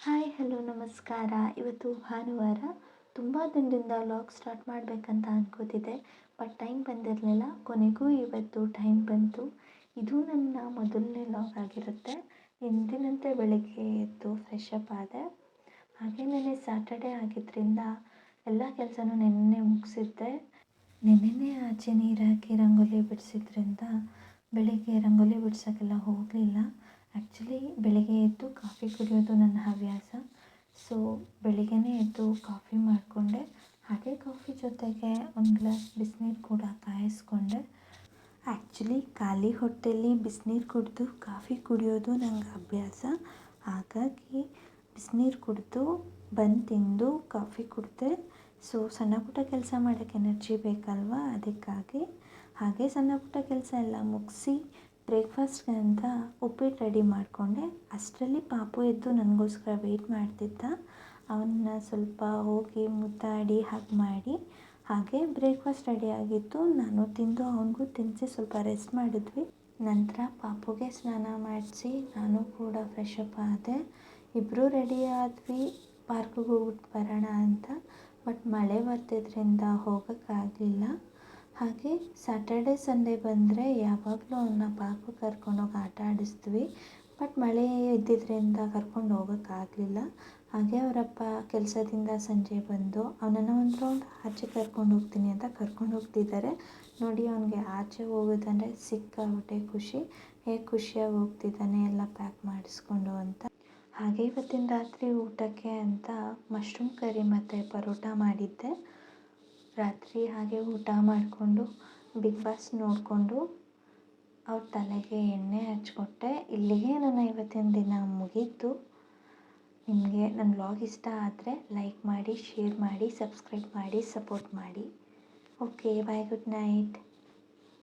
Hi, hello, ನಮಸ್ಕಾರ. ಇವತ್ತು ಭಾನುವಾರ. ತುಂಬ ದಿನದಿಂದ ಲಾಗ್ ಸ್ಟಾರ್ಟ್ ಮಾಡಬೇಕಂತ ಅನ್ಕೋತಿದ್ದೆ ಬಟ್ ಟೈಮ್ ಬಂದಿರಲಿಲ್ಲ. ಕೊನೆಗೂ ಇವತ್ತು ಟೈಮ್ ಬಂತು. ಇದು ನನ್ನ ಮೊದಲನೇ ಲಾಗ್ ಆಗಿರುತ್ತೆ. ಎಂದಿನಂತೆ ಬೆಳಗ್ಗೆ ಎದ್ದು ಫ್ರೆಶ್ ಅಪ್ ಆದೆ. ಹಾಗೆ ನೆನೆ ಸ್ಯಾಟರ್ಡೇ ಆಗಿದ್ದರಿಂದ ಎಲ್ಲ ಕೆಲಸನೂ ನೆನ್ನೆ ಮುಗಿಸಿದ್ದೆ. ನೆನ್ನೆನೇ ಆಚೆ ನೀರು ಹಾಕಿ ರಂಗೋಲಿ ಬಿಡಿಸಿದ್ರಿಂದ ಬೆಳಿಗ್ಗೆ ರಂಗೋಲಿ ಬಿಡ್ಸೋಕ್ಕೆಲ್ಲ ಹೋಗಲಿಲ್ಲ. ಆ್ಯಕ್ಚುಲಿ ಬೆಳಗ್ಗೆ ಎದ್ದು ಕಾಫಿ ಕುಡಿಯೋದು ನನ್ನ ಹವ್ಯಾಸ. ಸೊ ಬೆಳಿಗ್ಗೆನೇ ಎದ್ದು ಕಾಫಿ ಮಾಡಿಕೊಂಡೆ. ಹಾಗೆ ಕಾಫಿ ಜೊತೆಗೆ ಒಂದು ಗ್ಲಾಸ್ ಬಿಸಿನೀರು ಕೂಡ ಕಾಯಿಸ್ಕೊಂಡೆ. ಆ್ಯಕ್ಚುಲಿ ಖಾಲಿ ಹೊಟ್ಟೆಯಲ್ಲಿ ಬಿಸಿನೀರು ಕುಡಿದು ಕಾಫಿ ಕುಡಿಯೋದು ನಂಗೆ ಅಭ್ಯಾಸ ಹಾಗಾಗಿ ಬಿಸಿನೀರು ಕುಡಿದು ಬಂದು ತಿಂದು ಕಾಫಿ ಕುಡಿದೆ. ಸೊ ಸಣ್ಣ ಪುಟ್ಟ ಕೆಲಸ ಮಾಡೋಕ್ಕೆ ಎನರ್ಜಿ ಬೇಕಲ್ವಾ? ಅದಕ್ಕಾಗಿ ಹಾಗೆ ಸಣ್ಣ ಪುಟ್ಟ ಕೆಲಸ ಎಲ್ಲ ಮುಗಿಸಿ ಬ್ರೇಕ್ಫಾಸ್ಟ್ಗೆ ಅಂತ ಉಪ್ಪಿಟ್ಟು ರೆಡಿ ಮಾಡಿಕೊಂಡೆ. ಅಷ್ಟರಲ್ಲಿ ಪಾಪು ಎದ್ದು ನನಗೋಸ್ಕರ ವೆಯ್ಟ್ ಮಾಡ್ತಿದ್ದ. ಅವನ್ನ ಸ್ವಲ್ಪ ಹೋಗಿ ಮುದ್ದಾಡಿ ಹಗ್ ಮಾಡಿ. ಹಾಗೆ ಬ್ರೇಕ್ಫಾಸ್ಟ್ ರೆಡಿ ಆಗಿತ್ತು. ನಾನು ತಿಂದು ಅವನಿಗೂ ತಿನ್ನಿಸಿ ಸ್ವಲ್ಪ ರೆಸ್ಟ್ ಮಾಡಿದ್ವಿ. ನಂತರ ಪಾಪುಗೆ ಸ್ನಾನ ಮಾಡಿಸಿ ನಾನು ಕೂಡ ಫ್ರೆಶ್ ಅಪ್ ಆದೆ. ಇಬ್ಬರೂ ರೆಡಿ ಆದ್ವಿ. ಪಾರ್ಕಿಗೆ ಹೋಗ್ಬಿಟ್ಟು ಬರೋಣ ಅಂತ. ಬಟ್ ಮಳೆ ಬರ್ತಿದ್ದರಿಂದ ಹೋಗೋಕ್ಕಾಗಲಿಲ್ಲ. ಹಾಗೆ ಸ್ಯಾಟರ್ಡೆ ಸಂಡೇ ಬಂದರೆ ಯಾವಾಗಲೂ ಅವನ್ನ ಪಾರ್ಕಿಗೆ ಕರ್ಕೊಂಡೋಗಿ ಆಟ ಆಡಿಸ್ತೀವಿ. ಬಟ್ ಮಳೆ ಇದ್ದಿದ್ದರಿಂದ ಕರ್ಕೊಂಡು ಹೋಗೋಕ್ಕಾಗಲಿಲ್ಲ ಹಾಗೆ ಅವರಪ್ಪ ಕೆಲಸದಿಂದ ಸಂಜೆ ಬಂದು ಅವನನ್ನು ಒಂದು ರೌಂಡ್ ಆಚೆ ಕರ್ಕೊಂಡು ಹೋಗ್ತೀನಿ ಅಂತ ಕರ್ಕೊಂಡು ಹೋಗ್ತಿದ್ದಾರೆ. ನೋಡಿ ಅವನಿಗೆ ಆಚೆ ಹೋಗೋದಂದರೆ ಸಿಕ್ಕಾಪಟ್ಟೆ ಖುಷಿ. ಹೇಗೆ ಖುಷಿಯಾಗಿ ಹೋಗ್ತಿದ್ದಾನೆ, ಎಲ್ಲ ಪ್ಯಾಕ್ ಮಾಡಿಸ್ಕೊಂಡು ಅಂತ. ಹಾಗೆ ಇವತ್ತಿನ ರಾತ್ರಿ ಊಟಕ್ಕೆ ಅಂತ ಮಶ್ರೂಮ್ ಕರಿ ಮತ್ತು ಪರೋಟ ಮಾಡಿದ್ದೆ. ರಾತ್ರಿ ಹಾಗೆ ಊಟ ಮಾಡಿಕೊಂಡು ಬಿಗ್ ಬಾಸ್ ನೋಡಿಕೊಂಡು ಅವ್ರ ತಲೆಗೆ ಎಣ್ಣೆ ಹಚ್ಕೊಟ್ಟೆ. ಇಲ್ಲಿಗೆ ನನ್ನ ಇವತ್ತಿನ ದಿನ ಮುಗೀತು. ನಿಮಗೆ ನನ್ನ ವ್ಲಾಗ್ ಇಷ್ಟ ಆದರೆ ಲೈಕ್ ಮಾಡಿ ಶೇರ್ ಮಾಡಿ ಸಬ್ಸ್ಕ್ರೈಬ್ ಮಾಡಿ ಸಪೋರ್ಟ್ ಮಾಡಿ. Okay bye good night